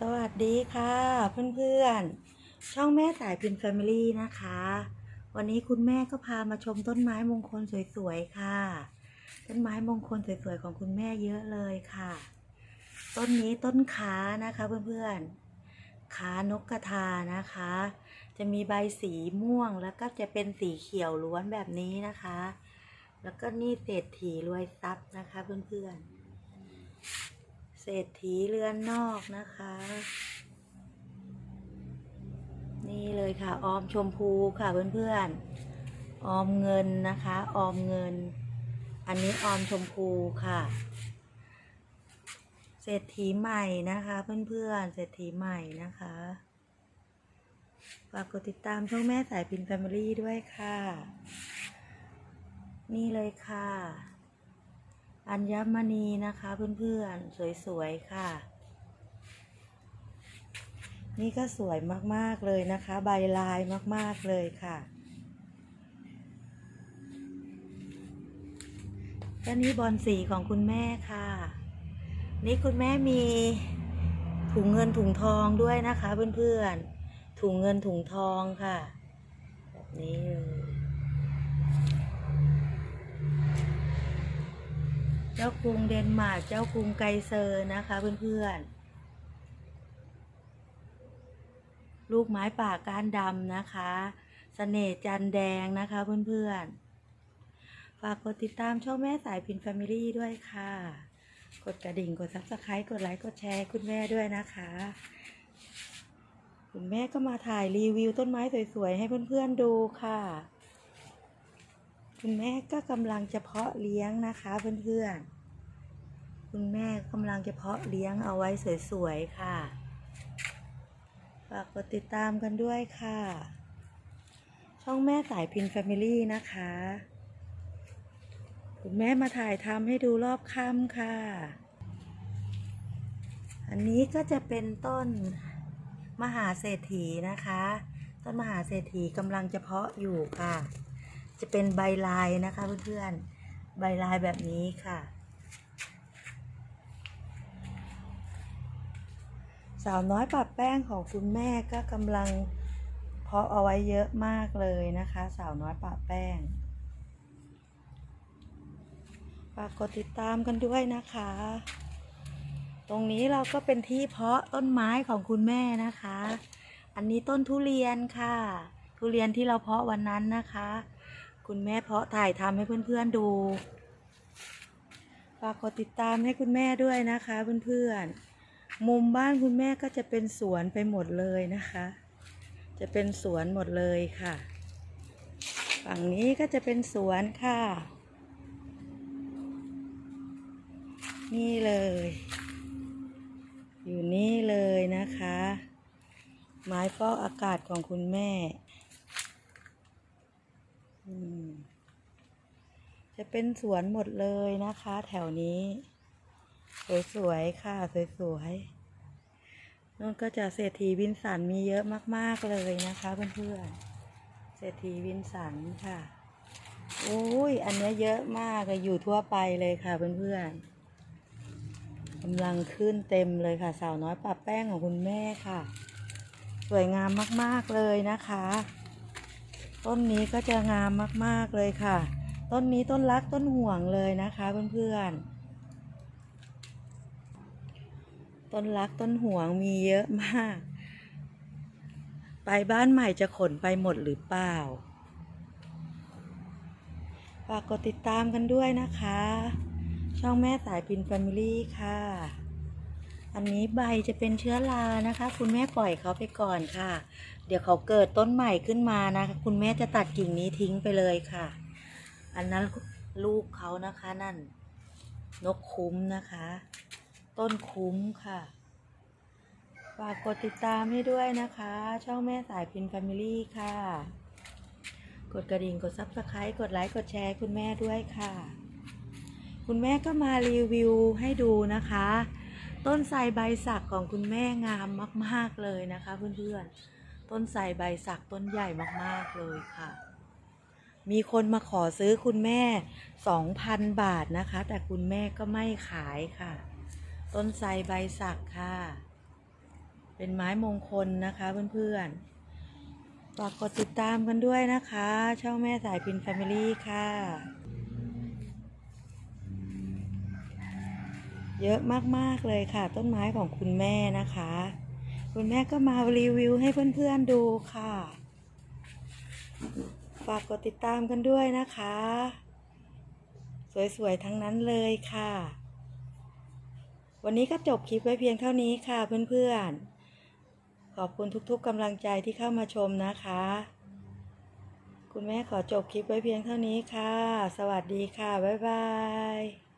สวัสดีค่ะ เพื่อนๆ ช่องแม่สายพินแฟมิลี่นะคะ วันนี้คุณแม่ก็พามาชมต้นไม้มงคลสวยๆค่ะ ต้นไม้มงคลสวยๆของคุณแม่เยอะเลยค่ะ ต้นนี้ต้นขานะคะเพื่อนๆขานกกระทานะคะ จะมีใบสีม่วงแล้วก็จะเป็นสีเขียวล้วนแบบนี้นะคะ แล้วก็นี่เศรษฐีรวยทรัพย์นะคะเพื่อนๆ เศรษฐีเรือนนอกนะคะ นี่เลยค่ะ ออมชมพูค่ะเพื่อนๆ ออมเงินนะคะ ออมเงิน อันนี้ออมชมพูค่ะ เศรษฐีใหม่นะคะเพื่อนๆ เศรษฐีใหม่นะคะฝากกดติดตามช่องแม่สายพินแฟมิลี่ด้วยค่ะ นี่เลยค่ะ อัญมณีนะคะเพื่อนๆ สวยๆ ค่ะ นี่ก็สวยมากๆเลยนะคะ ใบลายมากๆเลยค่ะก็นี่บอลสีของคุณแม่ค่ะ นี่คุณแม่มีถุงเงินถุงทองด้วยนะคะเพื่อนๆ ถุงเงินถุงทองค่ะ แบบนี้เลย เจ้ากรุงเดนมาร์กเจ้ากรุงไกเซอร์นะคะเพื่อนๆ ลูกไม้ป่าก้านดำนะคะสเสน่ห์จันแดงนะคะเพื่อนๆ ฝากกดติดตามช่องแม่สายพินแฟมิลี่ด้วยค่ะ กดกระดิ่งกดซับสไครต์กดไลค์กดแชร์คุณแม่ด้วยนะคะคุณแม่ก็มาถ่ายรีวิวต้นไม้สวยๆ ให้เพื่อนๆดูค่ะ คุณแม่ก็กำลังจะเพาะเลี้ยงนะคะเพื่อนๆ คุณแม่กำลังจะเพาะเลี้ยงเอาไว้สวยๆค่ะ ฝากกดติดตามกันด้วยค่ะ ช่องแม่สายพินแฟมิลี่นะคะ คุณแม่มาถ่ายทำให้ดูรอบค่ำค่ะ อันนี้ก็จะเป็นต้นมหาเศรษฐีนะคะ ต้นมหาเศรษฐีกำลังจะเพาะอยู่ค่ะ จะเป็นใบลายนะคะเพื่อนๆ ใบลายแบบนี้ค่ะ สาวน้อยปรับแป้งของคุณแม่ก็กำลังเพาะเอาไว้เยอะมากเลยนะคะ สาวน้อยปรับแป้งฝากกดติดตามกันด้วยนะคะ ตรงนี้เราก็เป็นที่เพาะต้นไม้ของคุณแม่นะคะ อันนี้ต้นทุเรียนค่ะ ทุเรียนที่เราเพาะวันนั้นนะคะ คุณแม่เพาะถ่ายทำให้เพื่อนๆดูฝากกดติดตามให้คุณแม่ด้วยนะคะเพื่อนๆ มุมบ้านคุณแม่ก็จะเป็นสวนไปหมดเลยนะคะ จะเป็นสวนหมดเลยค่ะ ฝั่งนี้ก็จะเป็นสวนค่ะ นี่เลย อยู่นี่เลยนะคะ ไม้ฟอกอากาศของคุณแม่ จะเป็นสวนหมดเลยนะคะ แถวนี้ สวยๆค่ะ สวยๆนั่นก็จะเศรษฐีวินสันมีเยอะมากๆเลยนะคะเพื่อนๆเศรษฐีวินสันค่ะโอ้ยอันนี้เยอะมากเลยอยู่ทั่วไปเลยค่ะเพื่อนๆกำลังขึ้นเต็มเลยค่ะ สาวน้อยปรับแป้งของคุณแม่ค่ะ สวยงามมากๆเลยนะคะ ต้นนี้ก็จะงามมากๆเลยค่ะ ต้นนี้ต้นรักต้นห่วงเลยนะคะเพื่อนๆ ต้นรักต้นห่วงมีเยอะมาก ไปบ้านใหม่จะขนไปหมดหรือเปล่า ฝากกดติดตามกันด้วยนะคะ ช่องแม่สายพินแฟมิลี่ค่ะ อันนี้ใบจะเป็นเชื้อรานะคะ คุณแม่ปล่อยเขาไปก่อนค่ะ เดี๋ยวเขาเกิดต้นใหม่ขึ้นมานะคะ คุณแม่จะตัดกิ่งนี้ทิ้งไปเลยค่ะ อันนั้นลูกเขานะคะนั่น นกคุ้มนะคะ ต้นคุ้มค่ะฝากกดติดตามให้ด้วยนะคะ ช่องแม่สายพินแฟมิลี่ค่ะ กดกระดิ่งกดซับสไครต์กดไลค์กดแชร์คุณแม่ด้วยค่ะ คุณแม่ก็มารีวิวให้ดูนะคะ ต้นไทรใบสักของคุณแม่งามมาก ๆเลยนะคะ เพื่อนๆ ต้นไทรใบสักต้นใหญ่มากๆเลยค่ะ มีคนมาขอซื้อคุณแม่2,000บาทนะคะ แต่คุณแม่ก็ไม่ขายค่ะ ต้นไทรใบสักค่ะ เป็นไม้มงคลนะคะเพื่อนๆ ฝากกดติดตามกันด้วยนะคะ ช่องแม่สายพินแฟมิลี่ค่ะ เยอะมากๆเลยค่ะ ต้นไม้ของคุณแม่นะคะ คุณแม่ก็มารีวิวให้เพื่อนๆดูค่ะ ฝากกดติดตามกันด้วยนะคะ สวยๆทั้งนั้นเลยค่ะ วันนี้ก็จบคลิปไว้เพียงเท่านี้ค่ะเพื่อนๆ ขอบคุณทุกๆกำลังใจที่เข้ามาชมนะคะ คุณแม่ขอจบคลิปไว้เพียงเท่านี้ค่ะ สวัสดีค่ะ บ๊ายบาย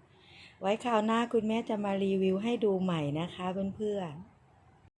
ไว้คราวหน้าคุณแม่จะมารีวิวให้ดูใหม่นะคะเพื่อนๆ